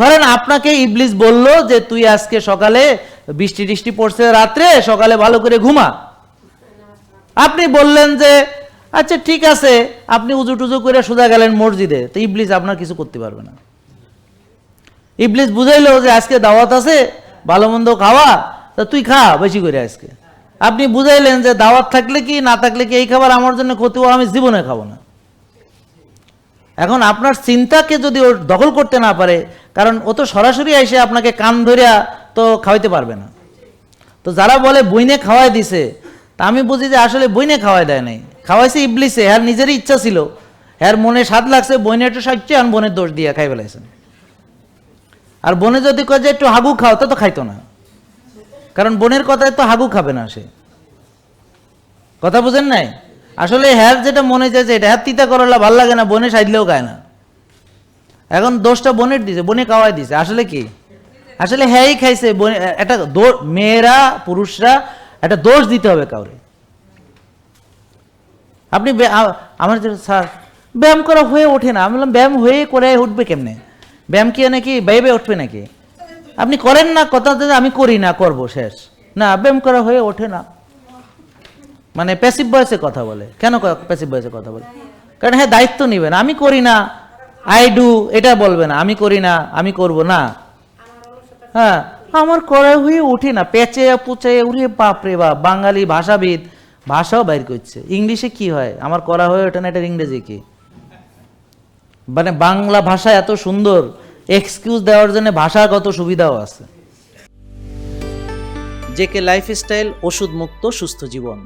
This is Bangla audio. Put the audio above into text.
ধরেন আপনাকে ইবলিস বলল যে, তুই আজকে সকালে বৃষ্টি টিষ্টি পড়ছে রাত্রে, সকালে ভালো করে ঘুমা। আপনি বললেন যে আচ্ছা ঠিক আছে, আপনি উজু টুজু করে সোজা গেলেন মসজিদে। তো ইবলিস আপনার কিছু করতে পারবে না। ইবলিস বুঝাইলো যে, আজকে দাওয়াত আছে, ভালো মন্দ খাওয়া, তা তুই খা বেশি করে আজকে। আপনি বুঝাইলেন যে, দাওয়াত থাকলে কি, না থাকলে কি এই খাবার আমার জন্য ক্ষতি আমি জীবনে খাব না। এখন আপনার চিন্তাকে যদি ও দখল করতে না পারে, কারণ ও তো সরাসরি এসে আপনাকে কান ধরিয়া তো খাওয়াইতে পারবে না। তো যারা বলে বইনে খাওয়াই দিছে, তা আমি বুঝি যে আসলে বইনে খাওয়াই দেয় নাই। খাওয়াইছে ইবলিসে, হ্যার নিজেরই ইচ্ছা ছিল। হ্যার মনে স্বাদ লাগছে, বইনে একটু সাইচ্ছে আর বোনের দোষ দিয়ে খাই ফেলাইছেন। আর বনে যদি কয় যে একটু হাগু খাও, তা তো খাইতো না। কারণ বোনের কথায় তো হাগু খাবে না সে। কথা বুঝেন নাই? আসলে হ্যার যেটা মনে চাইছে এটা, হ্যার তিতা করলা ভালো লাগে না, বনে সাইডলেও খায় না। এখন দোষটা বনের দিছে, বনে খাওয়াই দিছে, আসলে কি? আসলে হ্যাঁই খাইছে, বনে- একটা মেয়েরা, পুরুষরা, একটা দোষ দিতে হবে কাউরে। আপনি আমার স্যার, ব্যায়াম করা হয়ে ওঠে না, আমি বললাম, ব্যায়াম হয়ে করে উঠবে কেমনে? ব্যায়াম কি নাকি বাইবে উঠবে নাকি? আপনি করেন না, কথা আমি করি না, করব, শেষ। না, ব্যায়াম করা হয়ে ওঠে না। মানে প্যাসিভ বয়সে কথা বলে। কেন প্যাসিভ বয়সে কথা বলে? কারণ হ্যাঁ দায়িত্ব নেবেন আমি করি না। আই ডু এটা বলবে না। আমি করি না, আমি করব না। হ্যাঁ আমার করা হয়ে ওঠে না। পেঁচে পুচে উড়ে বাপরে বাপ, বাঙালি ভাষাবিদ। ভাষাও বাইর করছে। ইংলিশে কি হয়? আমার করা হয়ে ওঠে না এটার ইংরেজি কি? মানে বাংলা ভাষা এত সুন্দর এক্সকিউজ দেওয়ার জন্য ভাষাগত সুবিধাও আছে। জেকে লাইফস্টাইল ওষুধ মুক্ত সুস্থ জীবন।